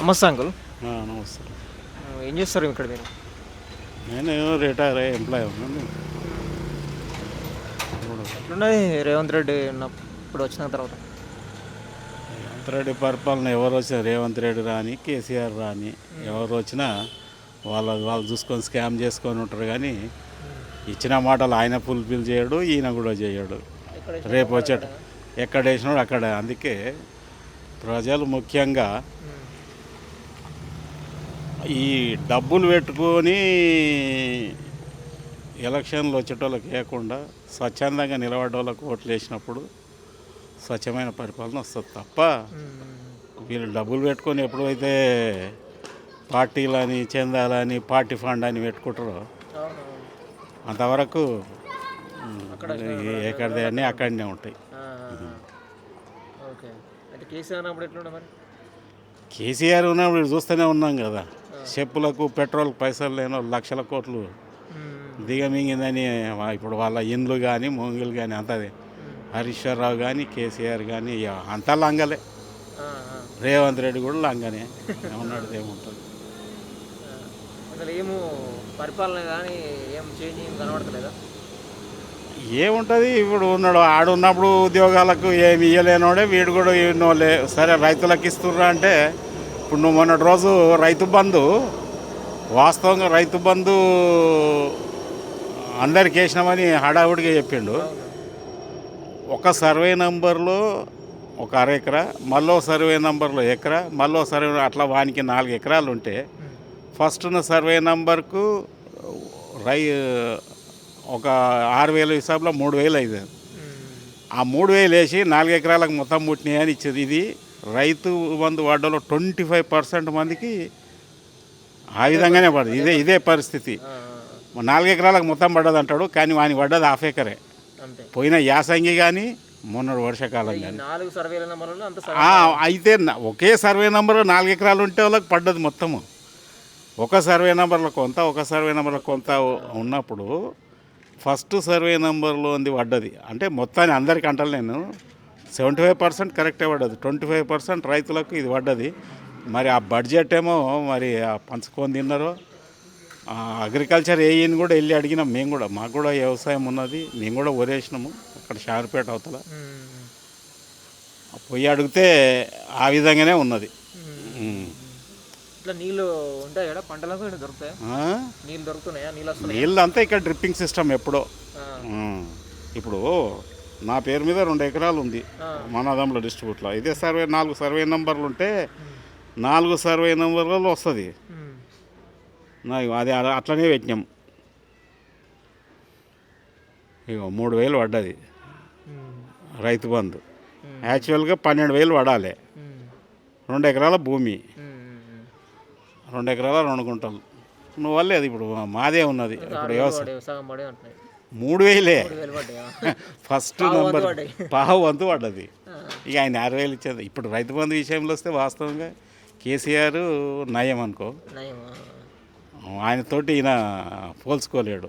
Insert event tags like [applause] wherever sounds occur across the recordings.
నమస్తే అంకుల్. నమస్తే. ఏం చేస్తారు ఇక్కడ మీరు? నేను రిటైర్ ఎంప్లాయ్ ఉన్నాను ఎట్లున్నది రేవంత్ రెడ్డి ఇప్పుడు వచ్చిన తర్వాత. రేవంత్ రెడ్డి పరిపాలన ఎవరు వచ్చినా రేవంత్ రెడ్డి రాని కేసీఆర్ రాని ఎవరు వచ్చినా వాళ్ళ వాళ్ళు చూసుకొని స్కామ్ చేసుకొని ఉంటారు కానీ ఇచ్చిన మాటలు ఆయన ఫుల్ఫిల్ చేయడు ఈయన కూడా చేయడు. రేపు వచ్చేట ఎక్కడ వేసినాడు అక్కడ. అందుకే ప్రజలు ముఖ్యంగా ఈ డబ్బులు పెట్టుకొని ఎలక్షన్లు వచ్చేటోళ్ళకి వేయకుండా స్వచ్ఛందంగా నిలబడ్డోళ్ళకు ఓట్లు వేసినప్పుడు స్వచ్ఛమైన పరిపాలన వస్తుంది తప్ప వీళ్ళు డబ్బులు పెట్టుకొని ఎప్పుడైతే పార్టీలని చందాలని పార్టీ ఫండ్ అని పెట్టుకుంటారో అంతవరకు ఎక్కడిదే అన్నీ అక్కడనే ఉంటాయి. కేసీఆర్ ఉన్నప్పుడు చూస్తూనే ఉన్నాం కదా. చెప్పులకు పెట్రోల్ పైసలు లేని వాళ్ళు లక్షల కోట్లు దిగమింగిందని ఇప్పుడు వాళ్ళ ఇండ్లు కానీ మొంగులు కానీ అంతది హరీశ్వరరావు కానీ కేసీఆర్ కానీ అంతా లంగలే. రేవంత్ రెడ్డి కూడా లంగనే. ఉన్నాడు ఏముంటుంది? అసలు ఏమో పరిపాలన కానీ ఏం చేంజ్ కనబడతలేదా? ఏముంటుంది? ఇప్పుడు ఉన్నాడు ఆడున్నప్పుడు ఉద్యోగాలకు ఏమి ఇయ్యలేనోడే వీడు కూడా ఇన్నోలే సరే రైతులకు ఇస్తుర్రా అంటే ఇప్పుడు నువ్వు మొన్నటి రోజు రైతు బంధు వాస్తవంగా రైతు బంధు అందరికి వేసినామని హడావుడిగా చెప్పిండు. ఒక సర్వే నంబర్లో ఒక అర ఎకరా మళ్ళీ సర్వే నంబర్లో ఎకరా మళ్ళీ సర్వే అట్లా వానికి నాలుగు ఎకరాలు ఉంటే ఫస్ట్ ఉన్న సర్వే నంబర్కు రై ఒక ఆరు వేల హిసాబులో మూడు వేలు అయింది ఆ మూడు వేలు వేసి నాలుగు ఎకరాలకు మొత్తం పుట్టినాయని అని ఇచ్చేది ఇది. రైతు బంధు వాడలో ట్వంటీ ఫైవ్ పర్సెంట్ మందికి ఆ విధంగానే పడదు. ఇదే ఇదే పరిస్థితి. నాలుగు ఎకరాలకు మొత్తం పడ్డది అంటాడు కానీ వానికి పడ్డది హాఫ్ ఎకరే. పోయిన యాసంగి కానీ మొన్నటి వర్షాకాలం కానీ నెంబర్లో అయితే ఒకే సర్వే నెంబర్ నాలుగు ఎకరాలు ఉంటే వాళ్ళకి పడ్డది మొత్తము. ఒక సర్వే నెంబర్లో కొంత ఒక సర్వే నెంబర్లో కొంత ఉన్నప్పుడు ఫస్ట్ సర్వే నెంబర్లో ఉంది పడ్డది. అంటే మొత్తాన్ని అందరికి అంటాను నేను సెవెంటీ ఫైవ్ పర్సెంట్ కరెక్టే పడ్డది. ట్వంటీ ఫైవ్ పర్సెంట్ రైతులకు ఇది పడ్డది. మరి ఆ బడ్జెట్ ఏమో మరి ఆ పంచుకొని తిన్నారో అగ్రికల్చర్ ఏఈని కూడా వెళ్ళి అడిగినాం మేము కూడా. మాకు కూడా వ్యవసాయం ఉన్నది మేము కూడా వరేసినాము అక్కడ షార్పేట అవతల. పోయి అడిగితే ఆ విధంగానే ఉన్నది. ఇట్లా నీళ్ళు ఉంటాయి పంటలకు దొరుకుతాయి? నీళ్ళు దొరుకుతున్నాయా? నీళ్ళు అంతా ఇక్కడ డ్రిప్పింగ్ సిస్టమ్ ఎప్పుడో. ఇప్పుడు నా పేరు మీద రెండు ఎకరాలు ఉంది మనాదంలో డిస్ట్రిబ్యూట్లో. ఇదే సర్వే నాలుగు సర్వే నెంబర్లు ఉంటే నాలుగు సర్వే నెంబర్లలో వస్తుంది. నా అది అట్లనే పెట్టినాం. ఇగో మూడు వేలు పడ్డది. రైతు బంధు. యాక్చువల్గా పన్నెండు వేలు పడాలి. రెండు ఎకరాల భూమి. రెండు ఎకరాల రెండు గుంటలు. నువ్వు వల్లే అది ఇప్పుడు మాదే ఉన్నది. ఇప్పుడు వ్యవసాయం. మూడు వేలే. First number. పావు వంతు పడ్డది. ఇక ఆయన ఆరు వేలు ఇచ్చేది. ఇప్పుడు రైతు బంధు విషయంలో వస్తే వాస్తవంగా కేసీఆర్ నయం అనుకో. ఆయనతోటి ఈయన పోల్చుకోలేడు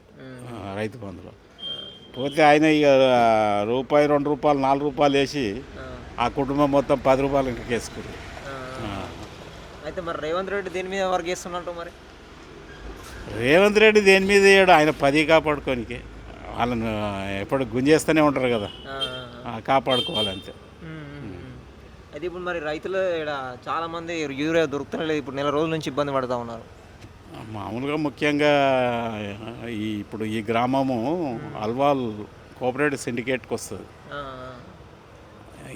రైతు బంధులో. పోతే ఆయన ఇక రూపాయి రెండు రూపాయలు నాలుగు రూపాయలు వేసి ఆ. కుటుంబం మొత్తం పది రూపాయలు ఇంకా వేసుకుంది. అయితే మరి రేవంత్ రెడ్డి దీని మీద వర్క్ చేస్తున్నట్టు మరి? రేవంత్ రెడ్డి దేని మీద వేయడు? ఆయన పది కాపాడుకోనికి. వాళ్ళని ఎప్పుడు గుంజేస్తూనే ఉంటారు కదా. కాపాడుకోవాలంతే. అయితే ఇప్పుడు మరి రైతులు ఇక్కడ చాలా మంది యూరియా దొరుకుతలేదు ఇప్పుడు నెల రోజుల నుంచి ఇబ్బంది పడుతూ ఉన్నారు. మామూలుగా ముఖ్యంగా ఈ ఇప్పుడు ఈ గ్రామము అల్వాల్ కోఆపరేటివ్ సిండికేట్కి వస్తుంది.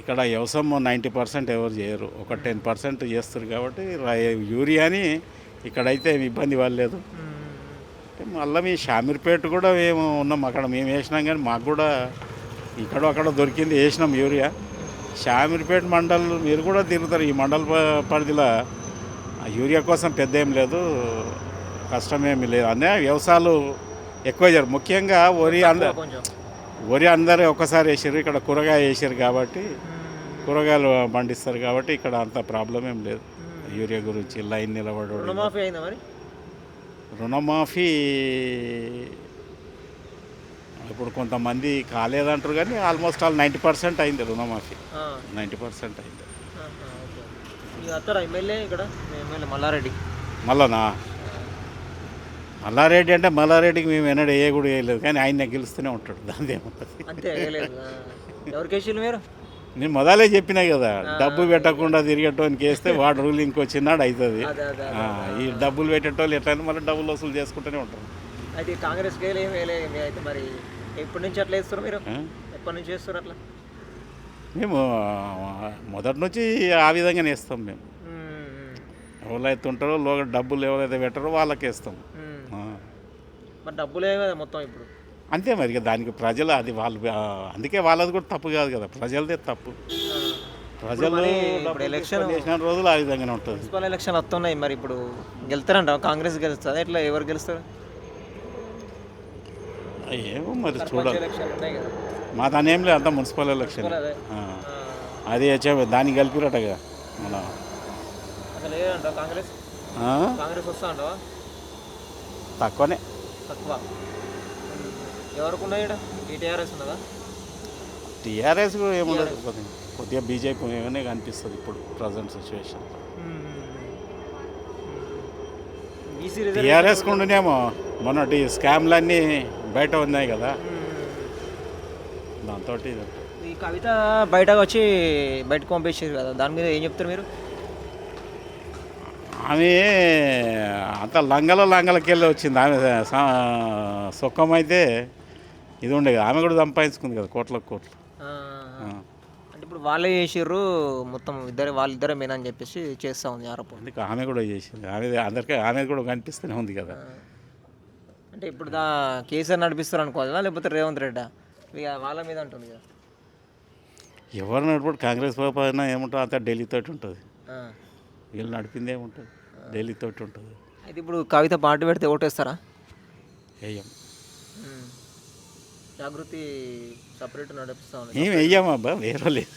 ఇక్కడ వ్యవసాయం నైంటీ పర్సెంట్ ఎవరు చేయరు. ఒక టెన్ పర్సెంట్ చేస్తారు కాబట్టి యూరియాని ఇక్కడైతే ఏమి ఇబ్బంది పడలేదు. మళ్ళీ మీ షామీర్పేట కూడా మేము ఉన్నాం అక్కడ మేము వేసినాం కానీ మాకు కూడా ఇక్కడ అక్కడ దొరికింది వేసినాం యూరియా. షామీర్పేట మండల్ మీరు కూడా తిరుగుతారు ఈ మండల పరిధిలో. ఆ యూరియా కోసం పెద్ద ఏం లేదు కష్టమేమి లేదు. అనే వ్యవసాయాలు ఎక్కువ జరు ముఖ్యంగా వరి అంద కొంచెం. వరి అందరూ ఒక్కసారి వేసారు ఇక్కడ కూరగాయ వేసారు కాబట్టి కూరగాయలు పండిస్తారు కాబట్టి ఇక్కడ అంత ప్రాబ్లం ఏం లేదు యూరియా గురించి లైన్ నిలబడడం. రుణమాఫీ ఇప్పుడు కొంతమంది కాలేదంటారు కానీ ఆల్మోస్ట్ ఆల్ నైంటీ పర్సెంట్ అయింది రుణమాఫీ. నైంటీ పర్సెంట్ అయింది. ఎమ్మెల్యే ఇక్కడ? మల్లారెడ్డి. మళ్ళనా మల్లారెడ్డి అంటే మల్లారెడ్డికి మేము ఎన్నడూ ఏ కూడా వేయలేదు కానీ ఆయన గెలుస్తూనే ఉంటాడు. దాని ఏముంటుంది అంతే మీరు? నేను మొదలే చెప్పినా కదా డబ్బు పెట్టకుండా తిరిగేటోనికి వేస్తే [laughs] వాడు రూలింగ్కి వచ్చినాడు అవుతుంది అదే అదే ఈ డబ్బులు పెట్టేటోళ్ళు ఎట్లయినా మళ్ళీ డబ్బులు వసూలు చేసుకుంటూనే ఉంటారు. అయితే ఈ కాంగ్రెస్ అయితే మరి ఎప్పటి నుంచి అట్లా వేస్తారు మీరు? ఎప్పటి నుంచి వేస్తారు అట్లా? మేము మొదటి నుంచి ఆ విధంగానే వేస్తాం మేము. ఎవరైతే ఉంటారో లోక డబ్బులు ఎవరైతే పెట్టారో వాళ్ళకి. ఆ. మరి డబ్బులే కదా మొత్తం ఇప్పుడు? అంతే మరి దానికి ప్రజలు అది వాళ్ళు అందుకే వాళ్ళది కూడా తప్పు కాదు కదా. ప్రజలదే తప్పు. ప్రజలు ఎలక్షన్ చేసిన రోజులు ఆ విధంగానే ఉంటుంది. మున్సిపల్ ఎలక్షన్ వస్తున్నాయి మరి ఇప్పుడు. గెలుస్తారంట కాంగ్రెస్ గెలుస్తుంది? ఎట్లా ఎవరు గెలుస్తారు? ఏమో మరి చూడాలి. కదా. మా దాని ఏం లేదు అంతా మున్సిపల్ ఎలక్షన్ అదే. వచ్చే దాన్ని కలిపిరటగా మన అసలు ఏదంట కాంగ్రెస్? తక్కువనే. తక్కువ. ఎవరికి ఉన్నాయి ఇక్కడ ఈ టీఆర్ఎస్ ఉన్నదా? టీఆర్ఎస్ కూడా ఏముండదు. కొద్దిగా బీజేపీ ఏమైనా కనిపిస్తుంది ఇప్పుడు ప్రజెంట్ సిచ్యువేషన్ టీఆర్ఎస్ కొండనేమో మొన్నటి స్కామ్లన్నీ బయట ఉన్నాయి కదా. దాంతో ఈ కవిత బయటకు వచ్చి బయటకు పంపించారు కదా దాని మీద ఏం చెప్తారు మీరు? ఆమె అంత లంగల లంగలకెళ్ళి వచ్చింది. ఆమె స- సుఖం అయితే ఇది ఉండే కదా. ఆమె కూడా సంపాదించుకుంది కదా కోట్ల కోట్లు. అంటే ఇప్పుడు వాళ్ళే చేసిర్రు మొత్తం ఇద్దరు వాళ్ళిద్దరే మెయిన్ అని చెప్పేసి చేస్తూ ఉంది ఆరోపణ. అందుకే ఆమె కూడా చేసింది. ఆమె అందరికీ ఆమె కూడా కనిపిస్తూనే ఉంది కదా. అంటే ఇప్పుడు దా కేసీఆర్ నడిపిస్తారు అనుకోవాలా లేకపోతే రేవంత్ రెడ్డా? ఇక వాళ్ళ మీద అంటుంది కదా. ఎవరు నడిపడు కాంగ్రెస్ అయినా ఏముంటుంది అంతా ఢిల్లీ తోటి ఉంటుంది. వీళ్ళు నడిపింది ఏముంటుంది ఢిల్లీ తోటి ఉంటుంది. అయితే ఇప్పుడు కవిత పార్టీ పెడితే ఓటేస్తారా? వేయం జాగృతి సపరేట్ నడిపిస్తా ఉంది ఏం వెయ్యం అబ్బా వేరే లేదు.